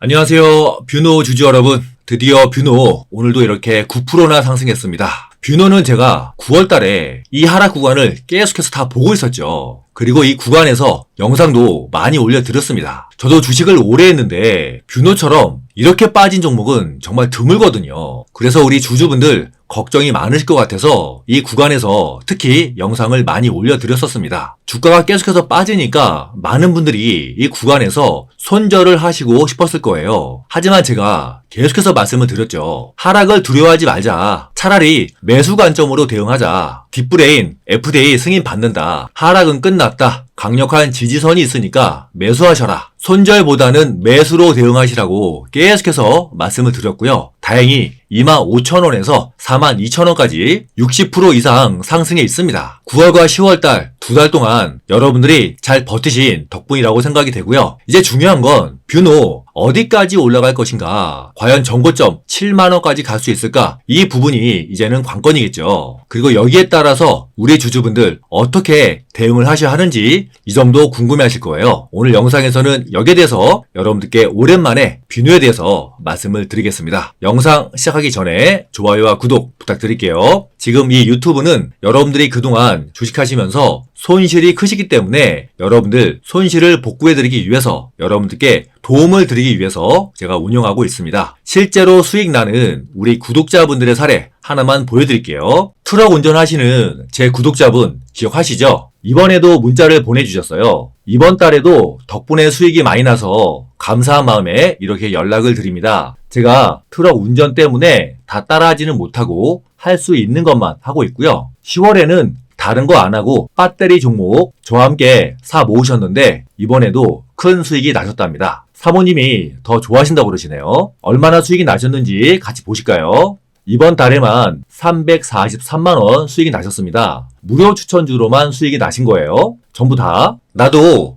안녕하세요. 뷰노 주주 여러분. 드디어 뷰노 오늘도 이렇게 9%나 상승했습니다. 뷰노는 제가 9월 달에 이 하락 구간을 계속해서 다 보고 있었죠. 그리고 이 구간에서 영상도 많이 올려드렸습니다. 저도 주식을 오래 했는데 뷰노처럼 이렇게 빠진 종목은 정말 드물거든요. 그래서 우리 주주분들 걱정이 많으실 것 같아서 이 구간에서 특히 영상을 많이 올려드렸었습니다. 주가가 계속해서 빠지니까 많은 분들이 이 구간에서 손절을 하시고 싶었을 거예요. 하지만 제가 계속해서 말씀을 드렸죠. 하락을 두려워하지 말자. 차라리 매수 관점으로 대응하자. 뒷브레인 FDA 승인 받는다. 하락은 끝났다. 강력한 지지선이 있으니까 매수하셔라. 손절보다는 매수로 대응하시라고 계속해서 말씀을 드렸고요. 다행히 25,000원에서 42,000원까지 60% 이상 상승해 있습니다. 9월과 10월달 두 달 동안 여러분들이 잘 버티신 덕분이라고 생각이 되고요. 이제 중요한 건 뷰노 어디까지 올라갈 것인가? 과연 정고점 7만원까지 갈 수 있을까? 이 부분이 이제는 관건이겠죠. 그리고 여기에 따라서 우리 주주분들 어떻게 대응을 하셔야 하는지 이 점도 궁금해 하실 거예요. 오늘 영상에서는 여기에 대해서 여러분들께 오랜만에 뷰노에 대해서 말씀을 드리겠습니다. 영상 시작 하기 전에 좋아요와 구독 부탁드릴게요. 지금 이 유튜브는 여러분들이 그동안 주식하시면서 손실이 크시기 때문에 여러분들 손실을 복구해드리기 위해서 여러분들께 도움을 드리기 위해서 제가 운영하고 있습니다. 실제로 수익 나는 우리 구독자분들의 사례 하나만 보여드릴게요. 트럭 운전하시는 제 구독자분 기억하시죠? 이번에도 문자를 보내주셨어요. 이번 달에도 덕분에 수익이 많이 나서 감사한 마음에 이렇게 연락을 드립니다. 제가 트럭 운전 때문에 다 따라하지는 못하고 할 수 있는 것만 하고 있고요. 10월에는 다른 거 안 하고 배터리 종목 저와 함께 사 모으셨는데 이번에도 큰 수익이 나셨답니다. 사모님이 더 좋아하신다고 그러시네요. 얼마나 수익이 나셨는지 같이 보실까요? 이번 달에만 343만원 수익이 나셨습니다. 무료 추천주로만 수익이 나신 거예요. 전부 다. 나도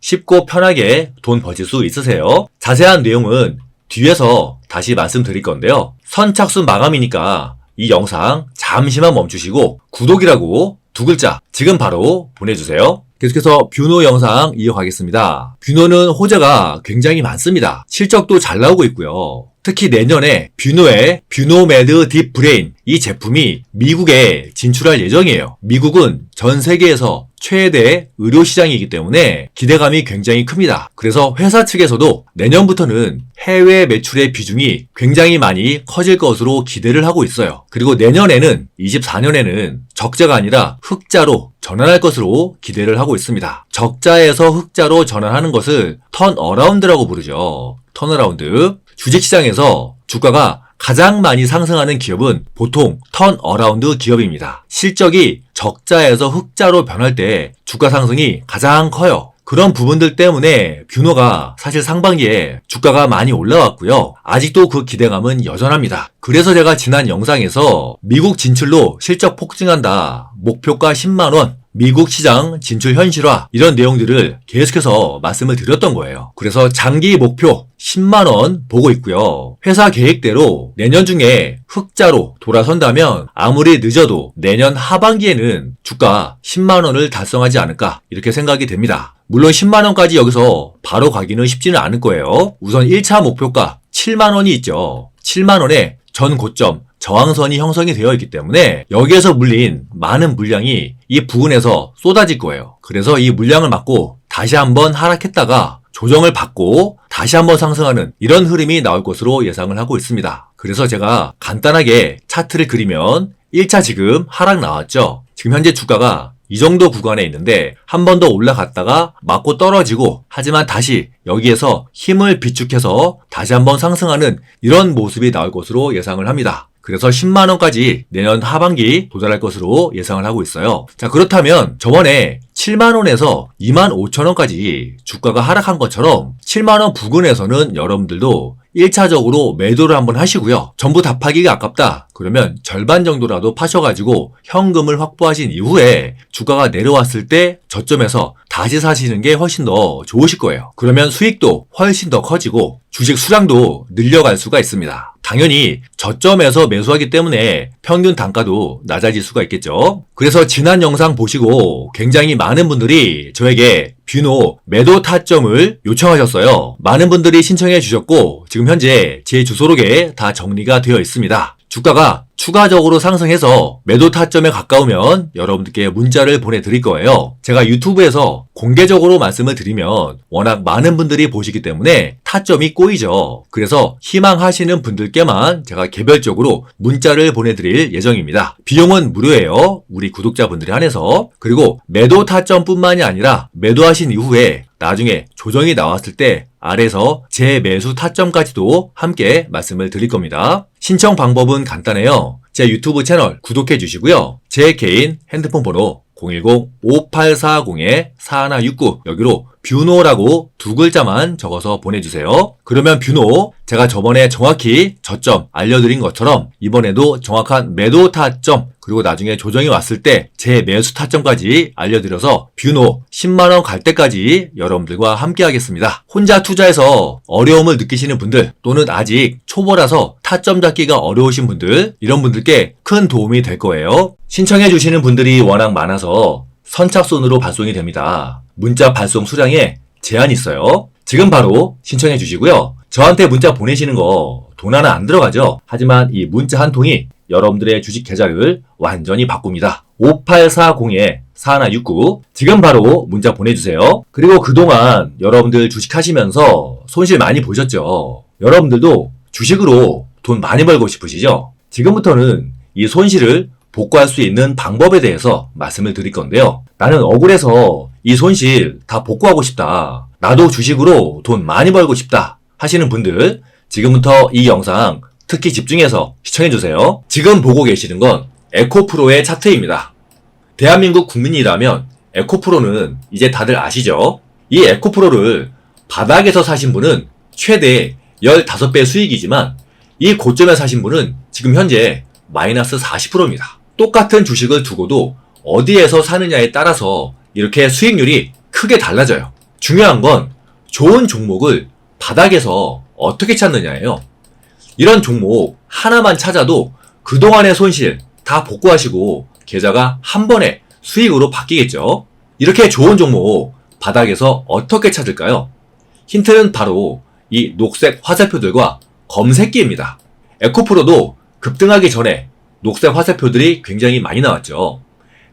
쉽고 편하게 돈 버실 수 있으세요. 자세한 내용은 뒤에서 다시 말씀드릴 건데요. 선착순 마감이니까 이 영상 잠시만 멈추시고 구독이라고 두 글자 지금 바로 보내주세요. 계속해서 뷰노 영상 이어가겠습니다. 뷰노는 호재가 굉장히 많습니다. 실적도 잘 나오고 있고요. 특히 내년에 뷰노의 뷰노메드 딥 브레인 이 제품이 미국에 진출할 예정이에요. 미국은 전 세계에서 최대 의료 시장이기 때문에 기대감이 굉장히 큽니다. 그래서 회사 측에서도 내년부터는 해외 매출의 비중이 굉장히 많이 커질 것으로 기대를 하고 있어요. 그리고 내년에는 24년에는 적자가 아니라 흑자로 전환할 것으로 기대를 하고 있습니다. 적자에서 흑자로 전환하는 것을 턴어라운드라고 부르죠. 턴어라운드. 주식시장에서 주가가 가장 많이 상승하는 기업은 보통 턴어라운드 기업입니다. 실적이 적자에서 흑자로 변할 때 주가 상승이 가장 커요. 그런 부분들 때문에 뷰노가 사실 상반기에 주가가 많이 올라왔고요. 아직도 그 기대감은 여전합니다. 그래서 제가 지난 영상에서 미국 진출로 실적 폭증한다. 목표가 10만원, 미국 시장 진출 현실화 이런 내용들을 계속해서 말씀을 드렸던 거예요. 그래서 장기 목표 10만 원 보고 있고요. 회사 계획대로 내년 중에 흑자로 돌아선다면 아무리 늦어도 내년 하반기에는 주가 10만 원을 달성하지 않을까 이렇게 생각이 됩니다. 물론 10만 원까지 여기서 바로 가기는 쉽지는 않을 거예요. 우선 1차 목표가 7만 원이 있죠. 7만 원에 전 고점 저항선이 형성이 되어 있기 때문에 여기에서 물린 많은 물량이 이 부근에서 쏟아질 거예요. 그래서 이 물량을 맞고 다시 한번 하락했다가 조정을 받고 다시 한번 상승하는 이런 흐름이 나올 것으로 예상을 하고 있습니다. 그래서 제가 간단하게 차트를 그리면 1차 지금 하락 나왔죠. 지금 현재 주가가 이 정도 구간에 있는데 한 번 더 올라갔다가 맞고 떨어지고 하지만 다시 여기에서 힘을 비축해서 다시 한번 상승하는 이런 모습이 나올 것으로 예상을 합니다. 그래서 10만 원까지 내년 하반기 도달할 것으로 예상을 하고 있어요. 자, 그렇다면 저번에 7만 원에서 2만 5천 원까지 주가가 하락한 것처럼 7만 원 부근에서는 여러분들도 1차적으로 매도를 한번 하시고요. 전부 다 파기가 아깝다. 그러면 절반 정도라도 파셔가지고 현금을 확보하신 이후에 주가가 내려왔을 때 저점에서 다시 사시는 게 훨씬 더 좋으실 거예요. 그러면 수익도 훨씬 더 커지고 주식 수량도 늘려갈 수가 있습니다. 당연히 저점에서 매수하기 때문에 평균 단가도 낮아질 수가 있겠죠. 그래서 지난 영상 보시고 굉장히 많은 분들이 저에게 뷰노 매도 타점을 요청하셨어요. 많은 분들이 신청해 주셨고 지금 현재 제 주소록에 다 정리가 되어 있습니다. 주가가 추가적으로 상승해서 매도 타점에 가까우면 여러분들께 문자를 보내드릴 거예요. 제가 유튜브에서 공개적으로 말씀을 드리면 워낙 많은 분들이 보시기 때문에 타점이 꼬이죠. 그래서 희망하시는 분들께만 제가 개별적으로 문자를 보내드릴 예정입니다. 비용은 무료예요. 우리 구독자분들에 한해서. 그리고 매도 타점뿐만이 아니라 매도하신 이후에 나중에 조정이 나왔을 때 아래서 재매수 타점까지도 함께 말씀을 드릴 겁니다. 신청 방법은 간단해요. 제 유튜브 채널 구독해 주시고요. 제 개인 핸드폰 번호 010-5840-4169 여기로 뷰노라고 두 글자만 적어서 보내주세요. 그러면 뷰노 제가 저번에 정확히 저점 알려드린 것처럼 이번에도 정확한 매도 타점 그리고 나중에 조정이 왔을 때 제 매수 타점까지 알려드려서 뷰노 10만원 갈 때까지 여러분들과 함께 하겠습니다. 혼자 투자해서 어려움을 느끼시는 분들 또는 아직 초보라서 타점 잡기가 어려우신 분들 이런 분들께 큰 도움이 될 거예요. 신청해 주시는 분들이 워낙 많아서 선착순으로 발송이 됩니다. 문자 발송 수량에 제한이 있어요. 지금 바로 신청해 주시고요. 저한테 문자 보내시는 거 돈 하나 안 들어가죠. 하지만 이 문자 한 통이 여러분들의 주식 계좌를 완전히 바꿉니다. 5840-4169 지금 바로 문자 보내주세요. 그리고 그동안 여러분들 주식 하시면서 손실 많이 보셨죠? 여러분들도 주식으로 돈 많이 벌고 싶으시죠? 지금부터는 이 손실을 복구할 수 있는 방법에 대해서 말씀을 드릴 건데요. 나는 억울해서 이 손실 다 복구하고 싶다. 나도 주식으로 돈 많이 벌고 싶다. 하시는 분들 지금부터 이 영상 특히 집중해서 시청해주세요. 지금 보고 계시는 건 에코프로의 차트입니다. 대한민국 국민이라면 에코프로는 이제 다들 아시죠? 이 에코프로를 바닥에서 사신 분은 최대 15배 수익이지만 이 고점에 사신 분은 지금 현재 마이너스 40%입니다. 똑같은 주식을 두고도 어디에서 사느냐에 따라서 이렇게 수익률이 크게 달라져요. 중요한 건 좋은 종목을 바닥에서 어떻게 찾느냐예요. 이런 종목 하나만 찾아도 그동안의 손실 다 복구하시고 계좌가 한 번에 수익으로 바뀌겠죠. 이렇게 좋은 종목 바닥에서 어떻게 찾을까요? 힌트는 바로 이 녹색 화살표들과 검색기입니다. 에코프로도 급등하기 전에 녹색 화살표들이 굉장히 많이 나왔죠.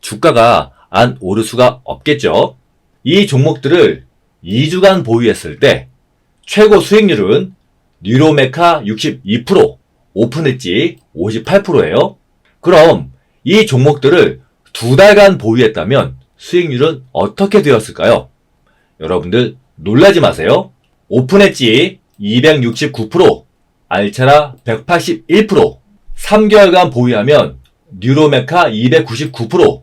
주가가 안 오를 수가 없겠죠. 이 종목들을 2주간 보유했을 때 최고 수익률은 뉴로메카 62%, 오픈엣지 58%예요. 그럼 이 종목들을 두 달간 보유했다면 수익률은 어떻게 되었을까요? 여러분들 놀라지 마세요. 오픈엣지 269%, 알차라 181%, 3개월간 보유하면 뉴로메카 299%,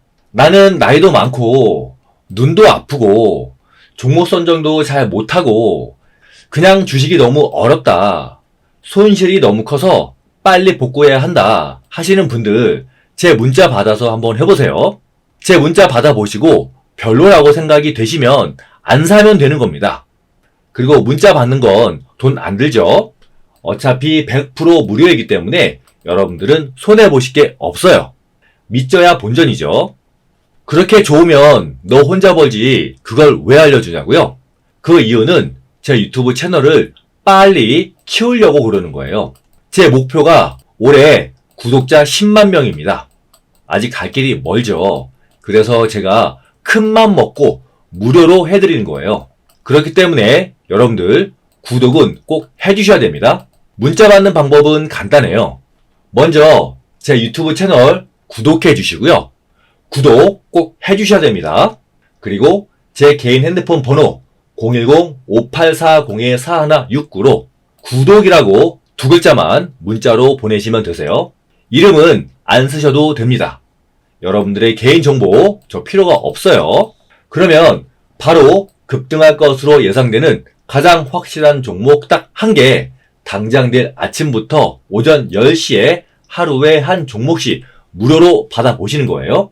나는 나이도 많고 눈도 아프고 종목 선정도 잘 못하고 그냥 주식이 너무 어렵다. 손실이 너무 커서 빨리 복구해야 한다 하시는 분들 제 문자 받아서 한번 해보세요. 제 문자 받아보시고 별로라고 생각이 되시면 안 사면 되는 겁니다. 그리고 문자 받는 건 돈 안 들죠? 어차피 100% 무료이기 때문에 여러분들은 손해보실 게 없어요. 믿져야 본전이죠. 그렇게 좋으면 너 혼자 벌지 그걸 왜 알려주냐고요? 그 이유는 제 유튜브 채널을 빨리 키우려고 그러는 거예요. 제 목표가 올해 구독자 10만 명입니다. 아직 갈 길이 멀죠. 그래서 제가 큰 맘 먹고 무료로 해드리는 거예요. 그렇기 때문에 여러분들 구독은 꼭 해주셔야 됩니다. 문자 받는 방법은 간단해요. 먼저 제 유튜브 채널 구독해 주시고요. 구독 꼭 해주셔야 됩니다. 그리고 제 개인 핸드폰 번호 010-5840-4169로 구독이라고 두 글자만 문자로 보내시면 되세요. 이름은 안 쓰셔도 됩니다. 여러분들의 개인정보 저 필요가 없어요. 그러면 바로 급등할 것으로 예상되는 가장 확실한 종목 딱 한 개, 당장 내일 아침부터 오전 10시에 하루에 한 종목씩 무료로 받아보시는 거예요.